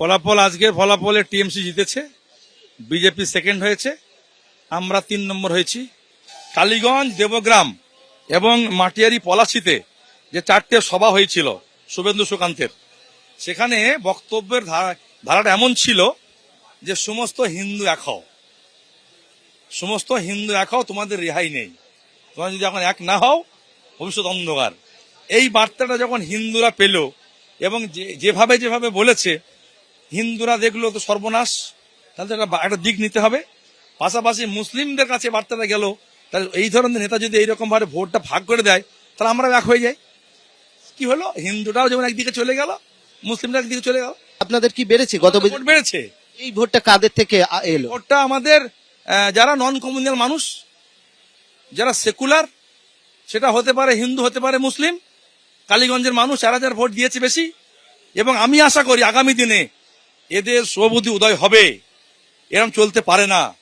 ফলাফল আজকের ফলাফলে টিএমসি জিতেছে, বিজেপি সেকেন্ড হয়েছে, আমরা তিন নম্বর হয়েছি। কালীগঞ্জ, দেবগ্রাম এবং মাটিয়ারি পলাশিতে যে চারটে সভা হয়েছিল, শুভেন্দু সুকান্তের, সেখানে বক্তব্যের ধারা- ধারাটা এমন ছিল যে সমস্ত হিন্দু এক হও। সমস্ত হিন্দু এক হও, তোমাদের রেহাই নেই। তোমরা যদি এখন এক না হও, ভবিষ্যৎ অন্ধকার। এই বার্তাটা যখন হিন্দুরা পেল এবং যেভাবে যেভাবে বলেছে হিন্দুরা দেখল তো সর্বনাশ তাহলে একটা একটা দিক নিতে হবে। পাশাপাশি মুসলিমদের কাছে বার্তাটা গেল তাহলে এই ধরনের নেতা যদি এইরকম ভাবে ভোটটা ভাগ করে দেয় তাহলে আমরা এক হয়ে যাই। কি হলো? হিন্দুটাও যেমন একদিকে চলে গেল মুসলিমরা একদিকে চলে গেল। আপনাদের কি বেড়েছে? গত ভোট বেড়েছে। এই ভোটটা কাদের থেকে এলো? ভোটটা আমাদের যারা নন কমিউনাল মানুষ যারা সেকুলার সেটা হতে পারে হিন্দু হতে পারে মুসলিম কালীগঞ্জের মানুষ চার হাজার ভোট দিয়েছে বেশি। এবং আমি আশা করি আগামী দিনে এদের সভাপতি উদয় হবে। এরম চলতে পারে না।